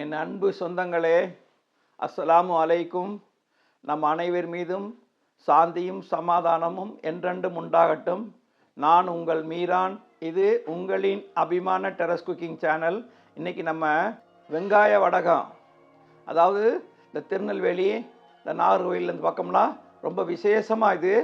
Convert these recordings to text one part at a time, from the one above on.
என் அன்பு சொந்தங்களே அஸ்ஸலாமு அலைக்கும். நம் அனைவர் மீதும் சாந்தியும் சமாதானமும் என்றென்றும் உண்டாகட்டும். நான் உங்கள் மீரான். இது உங்களின் அபிமான டெரஸ் குக்கிங் சேனல். இன்றைக்கி நம்ம வெங்காய வடகம் அதாவது இந்த திருநெல்வேலி இந்த நாகர்கோவில் இந்த பக்கம்லாம் ரொம்ப விசேஷமாக இது.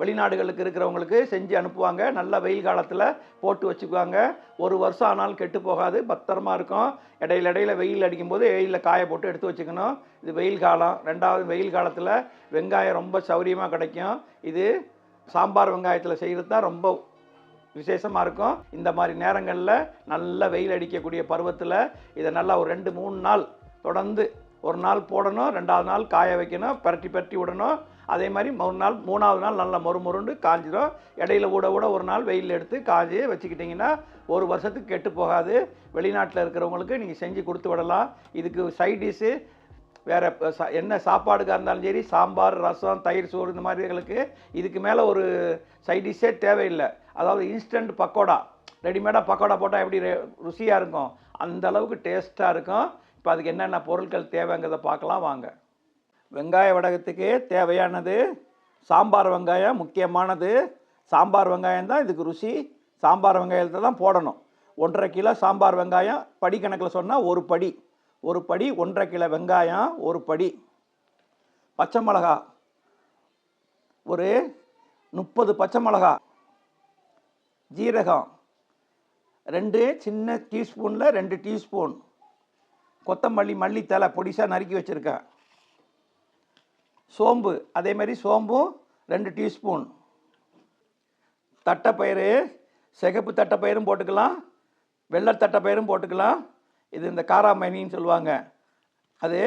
வெளிநாடுகளுக்கு இருக்கிறவங்களுக்கு செஞ்சு அனுப்புவாங்க. நல்ல வெயில் காலத்தில் போட்டு வச்சுக்குவாங்க. ஒரு வருஷம் ஆனாலும் கெட்டு போகாது. பத்திரமா இருக்கும். இடையில இடையில வெயில் அடிக்கும்போது வெயிலில் காய போட்டு எடுத்து வச்சுக்கணும். இது வெயில் காலம். ரெண்டாவது வெயில் காலத்தில் வெங்காயம் ரொம்ப சௌரியமாக கிடைக்கும். இது சாம்பார் வெங்காயத்தில் செய்கிறது தான் ரொம்ப விசேஷமாக இருக்கும். இந்த மாதிரி நேரங்களில் நல்ல வெயில் அடிக்கக்கூடிய பருவத்தில் இதை நல்லா ஒரு ரெண்டு மூணு நாள் தொடர்ந்து ஒரு நாள் போடணும். ரெண்டாவது நாள் காய வைக்கணும். பரட்டி பரட்டி விடணும். அதே மாதிரி ஒரு நாள் மூணாவது நாள் நல்லா மொறுமொருண்டு காஞ்சிடும் இடையில கூட கூட ஒரு நாள் வெயில் எடுத்து காஞ்சி வச்சுக்கிட்டிங்கன்னா ஒரு வருஷத்துக்கு கெட்டு போகாது. வெளிநாட்டில் இருக்கிறவங்களுக்கு நீங்கள் செஞ்சு கொடுத்து விடலாம். இதுக்கு சைட் டிஷ்ஷு வேறு என்ன சாப்பாடுக்காக இருந்தாலும் சரி சாம்பார் ரசம் தயிர் சோறு இந்த மாதிரிகளுக்கு இதுக்கு மேலே ஒரு சைட் டிஷ்ஷே தேவையில்லை. அதாவது இன்ஸ்டன்ட் பக்கோடா ரெடிமேடாக பக்கோடா போட்டால் எப்படி ருசியாக இருக்கும்? அந்த அளவுக்கு டேஸ்ட்டாக இருக்கும். இப்போ அதுக்கு என்னென்ன பொருட்கள் தேவைங்கிறத பார்க்கலாம் வாங்க. வெங்காய வடகத்துக்கு தேவையானது. சாம்பார் வெங்காயம் முக்கியமானது. சாம்பார் வெங்காயம் தான் இதுக்கு ருசி. சாம்பார் வெங்காயத்தை தான் போடணும். ஒன்றரை கிலோ சாம்பார் வெங்காயம் படி கணக்கில் சொன்னால் ஒரு படி. ஒரு படி ஒன்றரை கிலோ வெங்காயம் ஒரு படி. பச்சை மிளகா. ஒரு முப்பது பச்சை மிளகா. ஜீரகம். ரெண்டு சின்ன டீஸ்பூனில் ரெண்டு டீஸ்பூன். கொத்தமல்லி மல்லித்தலை பொடிசாக நறுக்கி வச்சுருக்கேன். சோம்பு அதே மாதிரி சோம்பும் ரெண்டு டீஸ்பூன். தட்டைப்பயிறு சிகப்பு தட்டைப்பயிரும் போட்டுக்கலாம் வெள்ளை தட்டைப்பயிரும் போட்டுக்கலாம். இது இந்த காராமணின்னு சொல்லுவாங்க. அது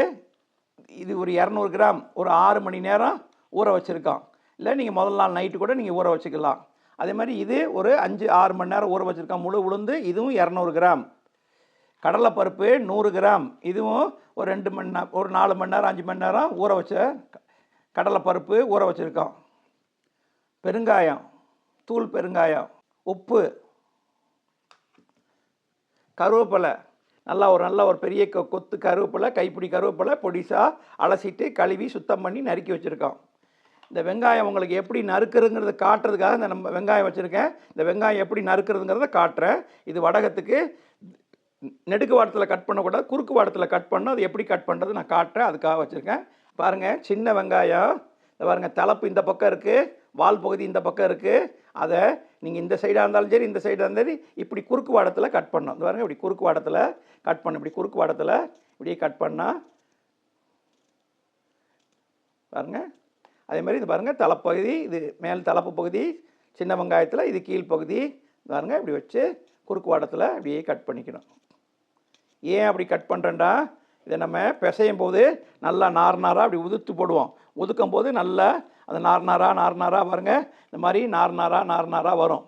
இது ஒரு இரநூறு கிராம் ஒரு ஆறு மணி நேரம் ஊற வச்சுருக்கோம் இல்லை நீங்கள் முதல் நாள் நைட்டு கூட நீங்கள் ஊற வச்சுக்கலாம். அதே மாதிரி இது ஒரு அஞ்சு ஆறு மணி நேரம் ஊற வச்சுருக்கோம் முழு உளுந்து இதுவும் இரநூறு கிராம். கடலைப்பருப்பு நூறு கிராம். இதுவும் ஒரு ரெண்டு மணி நேரம் ஒரு நாலு மணி நேரம் அஞ்சு மணி நேரம் ஊற வச்ச கடலைப்பருப்பு ஊற வச்சுருக்கோம். பெருங்காயம் தூள் பெருங்காயம் உப்பு கருவேப்பிலை. நல்லா ஒரு நல்ல ஒரு பெரிய கொ கொத்து கருவேப்பிலை கைப்பிடி கருவேப்பிலை பொடிசாக அலசிட்டு கழுவி சுத்தம் பண்ணி நறுக்கி வச்சுருக்கோம். இந்த வெங்காயம் உங்களுக்கு எப்படி நறுக்குறதுங்கிறத காட்டுறதுக்காக இந்த நம்ம வெங்காயம் வச்சுருக்கேன். இந்த வெங்காயம் எப்படி நறுக்கிறதுங்கிறத காட்டுறேன். இது வடகத்துக்கு நெடுக்கு வாரத்தில் கட் பண்ணக்கூடாது குறுக்கு வாடத்தில் கட் பண்ணால் அது எப்படி கட் பண்ணுறது நான் காட்டுறேன். அதுக்காக வச்சுருக்கேன். பாருங்கள் சின்ன வெங்காயம். இந்த பாருங்கள் தலைப்பு இந்த பக்கம் இருக்குது வால் பகுதி இந்த பக்கம் இருக்குது அதை நீங்கள் இந்த சைடாக இருந்தாலும் சரி இந்த சைடாக இருந்தாலும் சரி இப்படி குறுக்கு வாடத்தில் கட் பண்ணணும். இந்த பாருங்கள் இப்படி குறுக்கு வாடத்தில் கட் பண்ணும் இப்படி குறுக்கு வாடத்தில் இப்படியே கட் பண்ணால் பாருங்கள் அதே மாதிரி இது பாருங்கள் தலைப்பகுதி இது மேல் தலைப்பு பகுதி சின்ன வெங்காயத்தில் இது கீழ் பகுதி. பாருங்கள் இப்படி வச்சு குறுக்கு வாடத்தில் இப்படியே கட் பண்ணிக்கணும். ஏன் அப்படி கட் பண்ணுறேன்டா இதை நம்ம பிசையும் போது நல்லா நார் நாராக அப்படி உதுத்து போடுவோம். உதுக்கும் போது நல்லா அந்த நார் நாராக நார் நாராக பாருங்க. இந்த மாதிரி நார் நாராக நார் நாராக வரும்.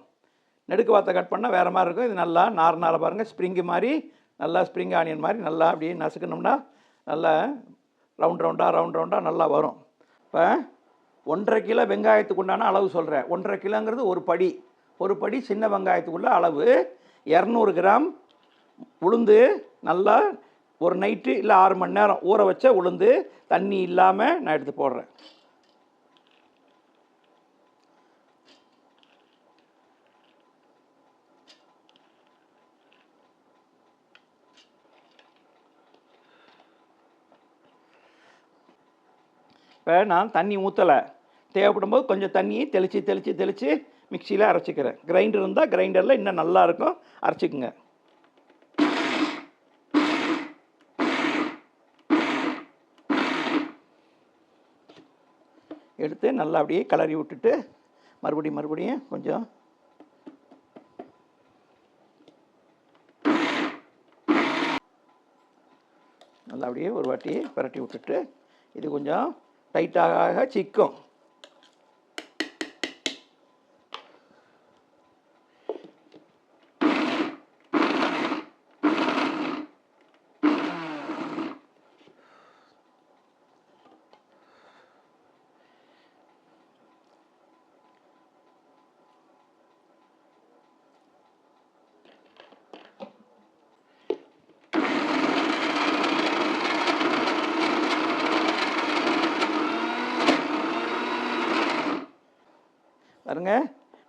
நெடுக்கு வார்த்தை கட் பண்ணால் வேறு மாதிரி இருக்கும். இது நல்லா நார் நாராக பாருங்கள் ஸ்ப்ரிங்கு மாதிரி நல்லா ஸ்ப்ரிங் ஆனியன் மாதிரி நல்லா அப்படியே நசுக்கணும்னா நல்லா ரவுண்ட் ரவுண்டாக ரவுண்ட் ரவுண்டாக நல்லா வரும். இப்போ ஒன்றரை கிலோ வெங்காயத்துக்கு உண்டான அளவு சொல்கிறேன் ஒன்றரை கிலோங்கிறது ஒரு படி. ஒரு படி சின்ன வெங்காயத்துக்குள்ள அளவு. இரநூறு கிராம் உளுந்து நல்லா ஒரு நைட்டு இல்லை ஆறு மணி நேரம் ஊற வச்ச உளுந்து தண்ணி இல்லாமல் நான் எடுத்து போடுறேன். இப்போ நான் தண்ணி ஊற்றலை தேவைப்படும் போது கொஞ்சம் தண்ணியை தெளித்து தெளித்து தெளித்து மிக்சியில் அரைச்சிக்கிறேன். கிரைண்டர் இருந்தால் கிரைண்டரில் இன்னும் நல்லா இருக்கும். அரைச்சிக்குங்க எடுத்து நல்லா அப்படியே கிளறி விட்டுட்டு மறுபடியும் மறுபடியும் கொஞ்சம். நல்லா அப்படியே ஒரு வாட்டி பிரட்டி விட்டுட்டு இது கொஞ்சம் டைட்டாக சிக்கும்.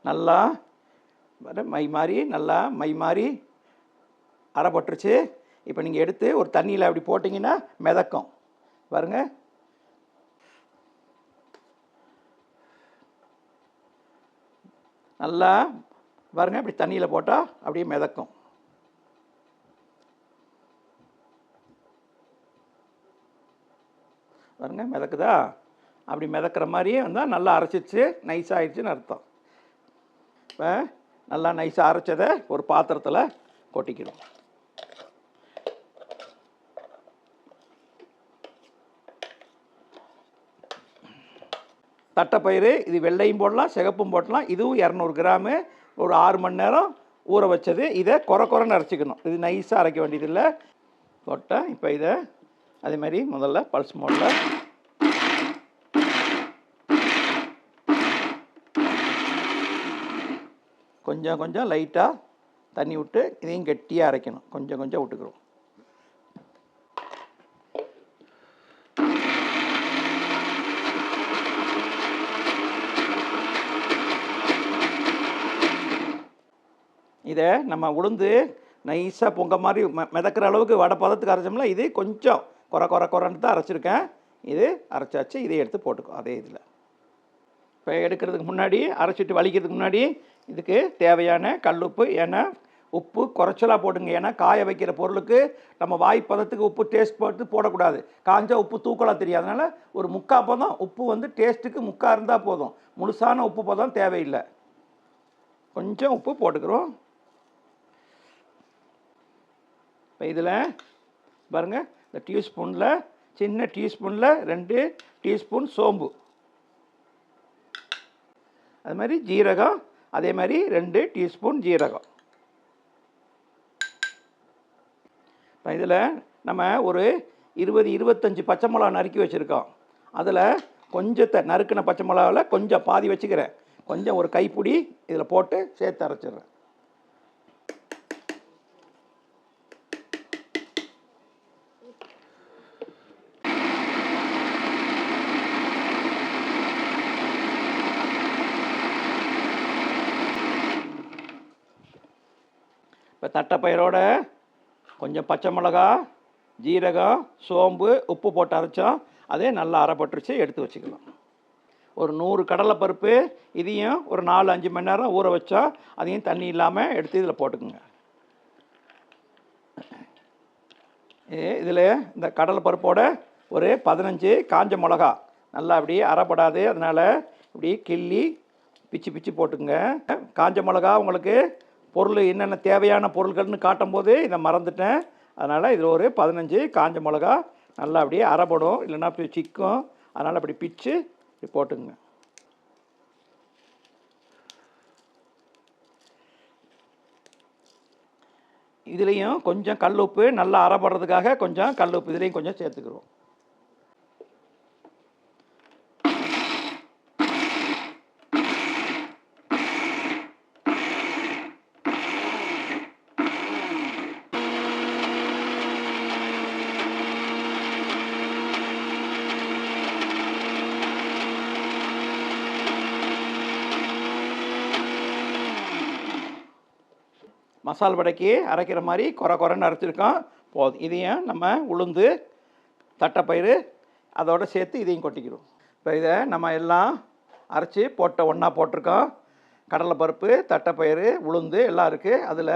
நல்லா மை மாதிரி நல்லா மை மாதிரி அரைப்பட்டுருச்சு. இப்போ நீங்கள் எடுத்து ஒரு தண்ணியில் அப்படி போட்டிங்கன்னா மிதக்கும். பாருங்க. நல்லா பாருங்க இப்படி தண்ணியில் போட்டால் அப்படியே மிதக்கும். பாருங்க மிதக்குதா? அப்படி மிதக்கிற மாதிரியே வந்தால் நல்லா அரைச்சிச்சு நைஸ் ஆயிடுச்சுன்னு அர்த்தம். இப்போ நல்லா நைஸாக அரைச்சதை ஒரு பாத்திரத்தில் கொட்டிக்கணும் தட்டைப்பயிறு இது வெள்ளையும் போடலாம் சிகப்பும் போடலாம் இதுவும் இரநூறு கிராமு. ஒரு ஆறு மணி நேரம் ஊற வச்சது. இதை குறை குறைன்னு அரைச்சிக்கணும். இது நைஸாக அரைக்க வேண்டியதில்லை. போட்டால் இப்போ இதை அதே மாதிரி முதல்ல பல்ஸ் மோடில் கொஞ்சம் கொஞ்சம் லைட்டாக தண்ணி விட்டு இதையும் கெட்டியாக அரைக்கணும். கொஞ்சம் கொஞ்சம் விட்டுக்கிறோம். இதை நம்ம உளுந்து நைஸாக பொங்க மாதிரி மெ மிதக்கிற அளவுக்கு வடை பதத்துக்கு அரைச்சோம்னா இது கொஞ்சம் குறை குறை குறைன்ட்டு தான் அரைச்சிருக்கேன். இது அரைச்சாச்சு இதை எடுத்து போட்டுக்கோ அதே இதில். இப்போ எடுக்கிறதுக்கு முன்னாடி அரைச்சிட்டு வலிக்கிறதுக்கு முன்னாடி இதுக்கு தேவையான கல்லுப்பு ஏன்னா உப்பு குறைச்சலாக போடுங்க. ஏன்னா காய வைக்கிற பொருளுக்கு நம்ம வாய் பதத்துக்கு உப்பு டேஸ்ட் போட்டு போடக்கூடாது. காஞ்சா உப்பு தூக்கலாக தெரியாது. அதனால் ஒரு முக்கா பதம் உப்பு வந்து டேஸ்ட்டுக்கு முக்கா இருந்தால் போதும். முழுசான உப்பு பதம் தேவையில்லை. கொஞ்சம் உப்பு போட்டுக்கிறோம். இப்போ இதில் பாருங்கள் இந்த டீஸ்பூனில் சின்ன டீஸ்பூனில் ரெண்டு டீஸ்பூன் சோம்பு. அது மாதிரி ஜீரகம் அதே மாதிரி ரெண்டு டீஸ்பூன் ஜீரகம். இப்போ இதில் நம்ம ஒரு இருபது இருபத்தஞ்சி பச்சை மிளகா நறுக்கி வச்சுருக்கோம். அதில் கொஞ்சத்தை நறுக்கின பச்சை மிளகாவில் கொஞ்சம் பாதி வச்சுக்கிறேன். கொஞ்சம் ஒரு கைப்பிடி இதில் போட்டு சேர்த்து அரைச்சிடுறேன். தட்டைப்பயிரோட கொஞ்சம் பச்சை மிளகா ஜீரகம் சோம்பு உப்பு போட்டு அரைச்சோம். அதே நல்லா அரைப்பட்டுருச்சு எடுத்து வச்சுக்கலாம். ஒரு நூறு கடலைப்பருப்பு இதையும் ஒரு நாலு அஞ்சு மணி நேரம் ஊற வச்சா அதையும் தண்ணி இல்லாமல் எடுத்து இதில் போட்டுக்குங்க. இதில் இந்த கடலைப்பருப்போட ஒரு பதினஞ்சு காஞ்ச மிளகா நல்லா அப்படியே அரைப்படாது அதனால் இப்படி கிள்ளி பிச்சு பிச்சு போட்டுங்க காஞ்ச மிளகா உங்களுக்கு பொருள் என்னென்ன தேவையான பொருட்கள்னு காட்டும்போது இதை மறந்துட்டேன். அதனால் இதில் ஒரு பதினஞ்சு காஞ்ச மிளகா நல்லா அப்படியே அரைப்படும் இல்லைன்னா அப்படி சிக்கும். அதனால் அப்படி பிச்சு இப்படி போட்டுங்க இதுலேயும் கொஞ்சம் கல் உப்பு நல்லா அரைப்படுறதுக்காக கொஞ்சம் கல்லுப்பு இதுலேயும் கொஞ்சம் சேர்த்துக்கிறோம். மசால் வடைக்கு அரைக்கிற மாதிரி குறை குறைன்னு அரைச்சிருக்கோம். போதும். இதையும் நம்ம உளுந்து தட்டைப்பயிறு அதோடு சேர்த்து இதையும் கொட்டிக்கிறோம். இப்போ இதை நம்ம எல்லாம் அரைச்சி போட்ட ஒன்றா போட்டிருக்கோம். கடலைப்பருப்பு தட்டைப்பயிறு உளுந்து எல்லாம் இருக்குது அதில்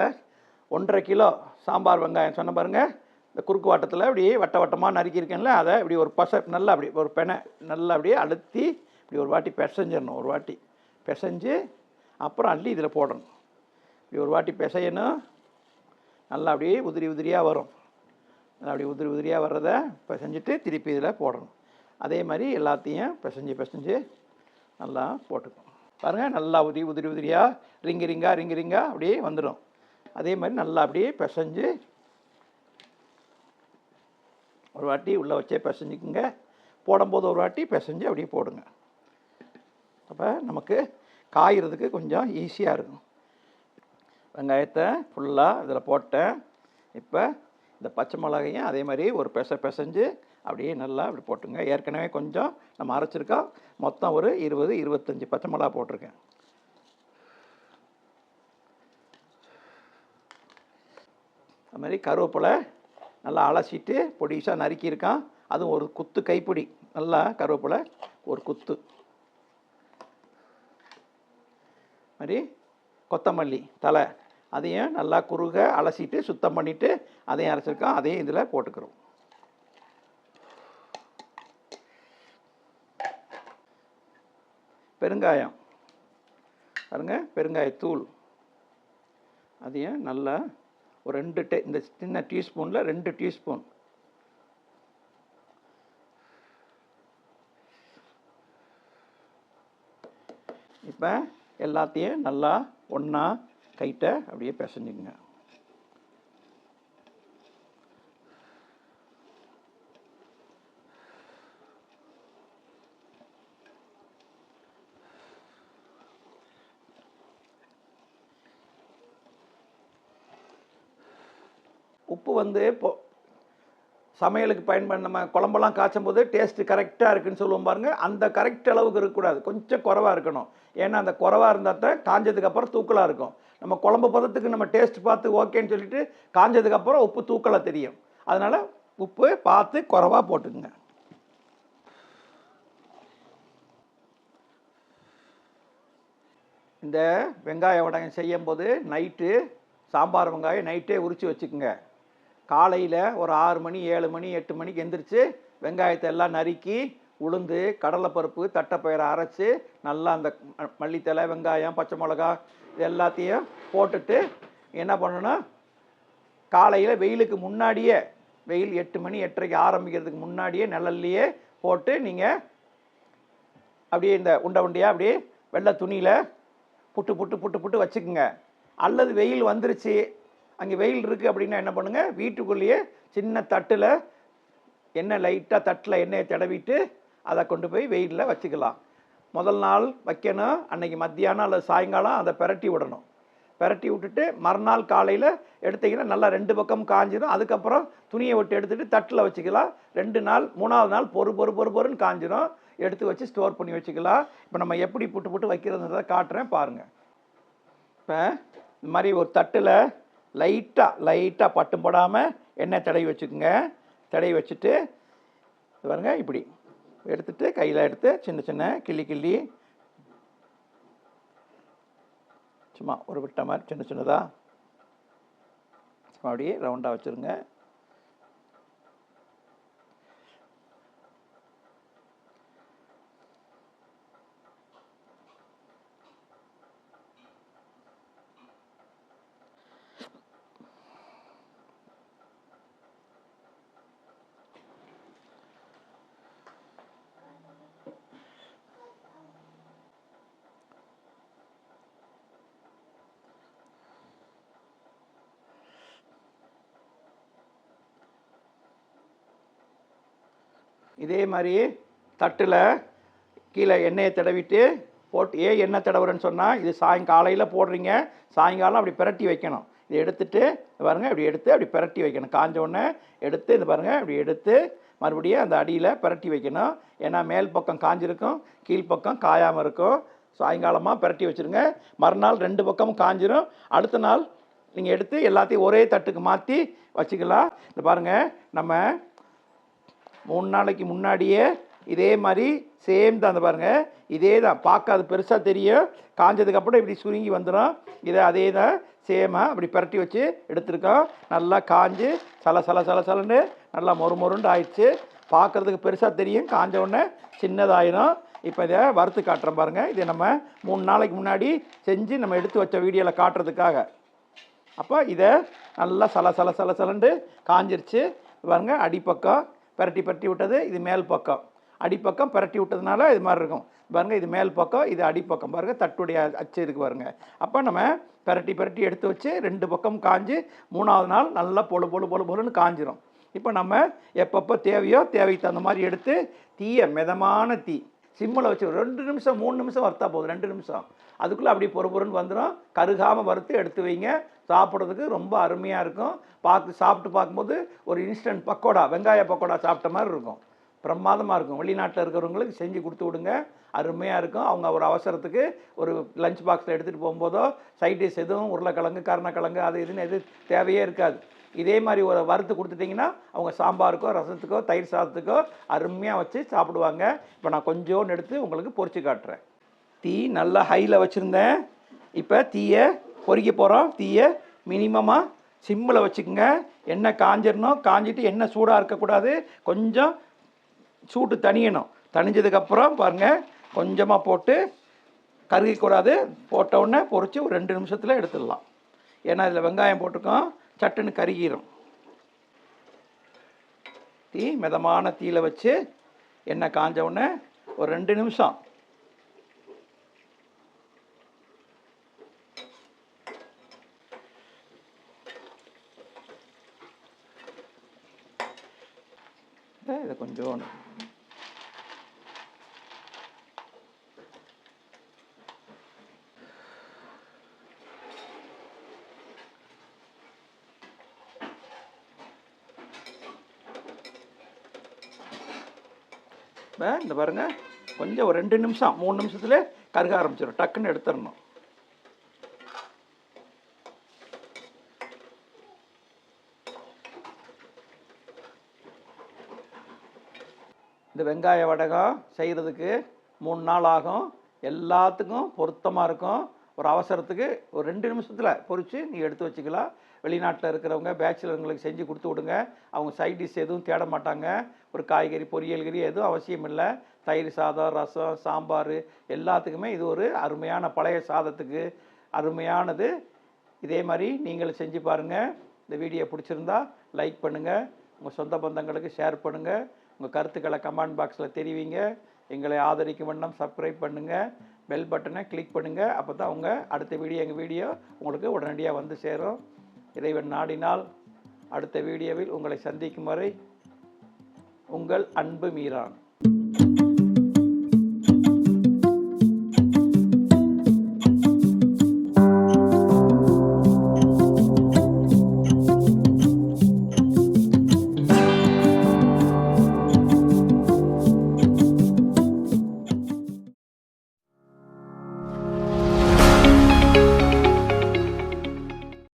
ஒன்றரை கிலோ சாம்பார் வெங்காயம் சொன்ன பாருங்கள் இந்த குறுக்கு வாட்டத்தில் இப்படி வட்ட வட்டமாக நறுக்கியிருக்கேன்ல அதை இப்படி ஒரு பச நல்லா அப்படி ஒரு பெனை நல்லா அப்படியே அழுத்தி இப்படி ஒரு வாட்டி பிசைஞ்சிடணும் ஒரு வாட்டி. பிசைஞ்சு அப்புறம் அள்ளி இதில் போடணும். இப்படி ஒரு வாட்டி பிசையணும் நல்லா அப்படியே உதிரி உதிரியாக வரும். நல்லா அப்படி உதிரி உதிரியாக வர்றதை பிசைஞ்சிட்டு திருப்பி இதில் போடணும். அதே மாதிரி எல்லாத்தையும் பிசைஞ்சு பிசைஞ்சு நல்லா போட்டுக்கணும். பாருங்கள் நல்லா உதிரி உதிரி உதிரியாக ரிங்கு ரிங்கா ரிங்கு ரிங்கா அப்படியே வந்துடும். அதே மாதிரி நல்லா அப்படியே பிசைஞ்சு ஒரு வாட்டி உள்ளே வச்சே பிசைஞ்சுக்குங்க. போடும்போது ஒரு வாட்டி பிசைஞ்சு அப்படியே போடுங்க. அப்போ நமக்கு காய்கிறதுக்கு கொஞ்சம் ஈஸியாக இருக்கும். வெங்காயத்தை ஃபுல்லாக இதில் போட்டேன். இப்போ இந்த பச்சை மிளகையும் அதே மாதிரி ஒரு பெச பெசைஞ்சு அப்படியே நல்லா அப்படி போட்டுங்க. ஏற்கனவே கொஞ்சம் நம்ம அரைச்சிருக்கோம். மொத்தம் ஒரு இருபது இருபத்தஞ்சி பச்சை மிளகா போட்டிருக்கேன். அது மாதிரி கருவேப்பிலை நல்லா அலசிட்டு பொடிசாக நறுக்கியிருக்கான் அதுவும் ஒரு குத்து கைப்பிடி. நல்லா கருவேப்பிலை ஒரு குத்து. மாதிரி கொத்தமல்லி தலை அதையும் நல்லா குறுக அலசிட்டு சுத்தம் பண்ணிவிட்டு அதையும் அரைச்சிருக்கோம். அதையும் இதில் போட்டுக்கிறோம். பெருங்காயம். பாருங்க பெருங்காயத்தூள். அதையும் நல்லா ஒரு ரெண்டு டே இந்த சின்ன டீஸ்பூனில் ரெண்டு டீஸ்பூன். இப்போ எல்லாத்தையும் நல்லா ஒன்றா கைட்டை அப்படியே பிசைஞ்சுக்குங்க. உப்பு வந்து இப்போ சமையலுக்கு பயன்பட நம்ம குழம்பெல்லாம் காய்ச்சும் போது டேஸ்ட்டு கரெக்டாக இருக்குன்னு சொல்லுவோம் பாருங்கள் அந்த கரெக்ட் அளவுக்கு இருக்கக்கூடாது. கொஞ்சம் குறவாக இருக்கணும். ஏன்னா அந்த குறவாக இருந்தால் தான் காஞ்சதுக்கப்புறம் தூக்கலாக இருக்கும். நம்ம குழம்பு பதத்துக்கு நம்ம டேஸ்ட் பார்த்து ஓகேன்னு சொல்லிட்டு காஞ்சதுக்கப்புறம் உப்பு தூக்கலாக தெரியும். அதனால் உப்பு பார்த்து குறவாக போட்டுக்குங்க. இந்த வெங்காய வடகம் செய்யும்போது நைட்டு சாம்பார் வெங்காயம் நைட்டே உரித்து வச்சுக்கோங்க. காலையில் ஒரு ஆறு மணி ஏழு மணி எட்டு மணிக்கு எந்திரிச்சு வெங்காயத்தை எல்லாம் நறுக்கி உளுந்து கடலைப்பருப்பு தட்டைப்பயிரை அரைச்சி நல்லா அந்த ம- வெங்காயம் பச்சை மிளகா இது எல்லாத்தையும் போட்டுட்டு என்ன பண்ணணும் காலையில் வெயிலுக்கு முன்னாடியே வெயில் எட்டு மணி எட்டரைக்கு ஆரம்பிக்கிறதுக்கு முன்னாடியே நிழல்லையே போட்டு நீங்கள் அப்படியே இந்த உண்டை உண்டையாக அப்படியே வெள்ளை துணியில் புட்டு புட்டு புட்டு புட்டு வச்சுக்குங்க. அல்லது வெயில் வந்துருச்சு அங்கே வெயில் இருக்குது அப்படின்னா என்ன பண்ணுங்கள் வீட்டுக்குள்ளேயே சின்ன தட்டில் எண்ணெய் லைட்டாக தட்டில் எண்ணெயை தடவிட்டு அதை கொண்டு போய் வெயிலில் வச்சுக்கலாம். முதல் நாள் வைக்கணும். அன்றைக்கி மத்தியானம் அல்லது சாயங்காலம் அதை பிரட்டி விடணும். பெரட்டி விட்டுட்டு மறுநாள் காலையில் எடுத்தீங்கன்னா நல்லா ரெண்டு பக்கம் காஞ்சிடும் அதுக்கப்புறம் துணியை விட்டு எடுத்துகிட்டு தட்டில் வச்சுக்கலாம். ரெண்டு நாள் மூணாவது நாள் பொறு பொறு பொறு பொறுன்னு காஞ்சிடும் எடுத்து வச்சு ஸ்டோர் பண்ணி வச்சுக்கலாம். இப்போ நம்ம எப்படி புட்டு புட்டு வைக்கிறதுன்றதை காட்டுறேன் பாருங்கள் இப்போ இந்த மாதிரி ஒரு தட்டில் லைட்டாக லைட்டாக பட்டும் போடாமல் எண்ணெய் தடவி வச்சுக்கோங்க. தடவி வச்சுட்டு இது பாருங்க இப்படி எடுத்துட்டு கையில் எடுத்து சின்ன சின்ன கிள்ளி கிள்ளி. சும்மா ஒரு விட்ட மாதிரி சின்ன சின்னதாக சும்மா அப்படியே ரவுண்டாக வச்சுருங்க. இதே மாதிரி தட்டில் கீழே எண்ணெயை தடவிட்டு போட்டு ஏன் எண்ணெய் தடவுறேன்னு சொன்னால் இது சாயங்காலையில் போடுறீங்க சாயங்காலம் அப்படி பிரட்டி வைக்கணும். இதை எடுத்துட்டு பாருங்கள் பாருங்க இப்படி எடுத்து அப்படி பிரட்டி வைக்கணும். காஞ்ச உடனே எடுத்து இது பாருங்க இப்படி எடுத்து மறுபடியும் அந்த அடியில் பிரட்டி வைக்கணும். ஏன்னா மேல் பக்கம் காஞ்சிருக்கும் கீழ்ப்பக்கம் காயாமல் இருக்கும். சாயங்காலமாக பிரட்டி வச்சுருங்க. மறுநாள் ரெண்டு பக்கமும் காஞ்சிரும். அடுத்த நாள் நீங்கள் எடுத்து எல்லாத்தையும் ஒரே தட்டுக்கு மாற்றி வச்சுக்கலாம். இந்த பாருங்கள் நம்ம மூணு நாளைக்கு முன்னாடியே இதே மாதிரி சேம் தான். அந்த பாருங்கள் இதே தான். பார்க்க அது பெருசாக தெரியும். காஞ்சதுக்கப்புறம் இப்படி சுருங்கி வந்துடும் இதை அதே தான் சேமாக அப்படி பிரட்டி வச்சு எடுத்திருக்கோம். நல்லா காஞ்சு சல சல சல சலன்னு நல்லா மொறு மொறுண்டு ஆயிடுச்சு. பார்க்குறதுக்கு பெருசாக தெரியும். காஞ்ச உடனே சின்னதாயிடும் இப்போ இதை வறுத்து காட்டுறோம் பாருங்கள் இதை நம்ம மூணு நாளைக்கு முன்னாடி செஞ்சு நம்ம எடுத்து வச்ச வீடியோவில் காட்டுறதுக்காக. அப்போ இதை நல்லா சல சல சல சலண்டு காஞ்சிருச்சு. பாருங்கள் அடிப்பக்கம் பிரட்டி பிரட்டி விட்டது இது மேல் பக்கம். அடிப்பக்கம் பிரட்டி விட்டதுனால இது மாதிரி இருக்கும். பாருங்கள் இது மேல் பக்கம் இது அடிப்பக்கம். பாருங்க தட்டுடைய அச்சு இருக்கு பாருங்க. அப்போ நம்ம பிரட்டி பிரட்டி எடுத்து வச்சு ரெண்டு பக்கம் காஞ்சு மூணாவது நாள் நல்லா பொழு பொழு பொழு பொழுன்னு காஞ்சிரும். இப்போ நம்ம எப்பப்போ தேவையோ தேவைக்கு தகுந்த மாதிரி எடுத்து தீய மிதமான தீ சிம்மில் வச்சு ரெண்டு நிமிஷம் மூணு நிமிஷம் வறுத்தா போதும் ரெண்டு நிமிஷம். அதுக்குள்ளே அப்படி பொறு பொறுன்னு வந்துடும் கருகாமல் வறுத்து எடுத்து வைங்க. சாப்பிட்றதுக்கு ரொம்ப அருமையாக இருக்கும். பார்த்து சாப்பிட்டு பார்க்கும்போது ஒரு இன்ஸ்டன்ட் பக்கோடா வெங்காய பக்கோடா சாப்பிட்ட மாதிரி இருக்கும். பிரமாதமாக இருக்கும். வெளிநாட்டில் இருக்கிறவங்களுக்கு செஞ்சு கொடுத்து விடுங்க. அருமையாக இருக்கும். அவங்க ஒரு அவசரத்துக்கு ஒரு லஞ்ச் பாக்ஸில் எடுத்துகிட்டு போகும்போதோ சைட் டிஷ் எதுவும் உருளைக்கிழங்கு கருணக்கிழங்கு அது இதுன்னு எது தேவையே இருக்காது. இதே மாதிரி ஒரு வறுத்து கொடுத்துட்டிங்கன்னா அவங்க சாம்பாருக்கோ ரசத்துக்கோ தயிர் சாதத்துக்கோ அருமையாக வச்சு சாப்பிடுவாங்க. இப்போ நான் கொஞ்சோன்னு எடுத்து உங்களுக்கு பொறிச்சு காட்டுறேன். தீ நல்லா ஹையில் வச்சுருந்தேன். இப்போ தீயை பொரிக்க போகிறோம் தீயை மினிமமாக சிம்மில் வச்சுக்கோங்க. எண்ணெய் காஞ்சிடணும் காஞ்சிட்டு எண்ணெய் சூடாக இருக்கக்கூடாது கொஞ்சம் சூட்டு தணியணும். தணிஞ்சதுக்கப்புறம் பாருங்கள் கொஞ்சமாக போட்டு கருகிக்கூடாது. போட்டவுடனே பொறிச்சு ஒரு ரெண்டு நிமிஷத்தில் எடுத்துடலாம். ஏன்னா இதில் வெங்காயம் போட்டிருக்கோம். சட்டுன்னு கருகிரும். தீ மிதமான தீயில் வச்சு எண்ணெய் காஞ்ச உடனே ஒரு ரெண்டு நிமிஷம் இதை கொஞ்சம் இந்த பாருங்க கொஞ்சம் ஒரு ரெண்டு நிமிஷம் மூணு நிமிஷத்துல கருக ஆரம்பிச்சிடும் டக்குன்னு எடுத்துடணும் வெங்காய வடகம் செய்கிறதுக்கு மூணு நாள் ஆகும். எல்லாத்துக்கும் பொருத்தமாக இருக்கும். ஒரு அவசரத்துக்கு ஒரு ரெண்டு நிமிஷத்தில் பொறித்து நீ எடுத்து வச்சுக்கலாம். வெளிநாட்டில் இருக்கிறவங்க பேச்சுலருங்களுக்கு செஞ்சு கொடுத்து விடுங்க. அவங்க சைட் டிஷ் எதுவும் தேட மாட்டாங்க. ஒரு காய்கறி பொரியல்கறி எதுவும் அவசியம் இல்லை. தயிர் சாதம் ரசம் சாம்பார் எல்லாத்துக்குமே இது ஒரு அருமையான பழைய சாதத்துக்கு அருமையானது. இதே மாதிரி நீங்களும் செஞ்சு பாருங்கள் இந்த வீடியோ பிடிச்சிருந்தா லைக் பண்ணுங்கள் உங்கள் சொந்த பந்தங்களுக்கு ஷேர் பண்ணுங்கள் உங்கள் கருத்துக்களை கமெண்ட் பாக்ஸில் தெரிவிங்க. எங்களை ஆதரிக்கும் வண்ணம் சப்ஸ்கிரைப் பண்ணுங்கள் பெல் பட்டனை கிளிக் பண்ணுங்கள் அப்போ தான் உங்கள் அடுத்த வீடியோ எங்கள் வீடியோ உங்களுக்கு உடனடியாக வந்து சேரும். இறைவன் நாடினால் அடுத்த வீடியோவில் உங்களை சந்திக்கும் வரை உங்கள் அன்பு மீறான்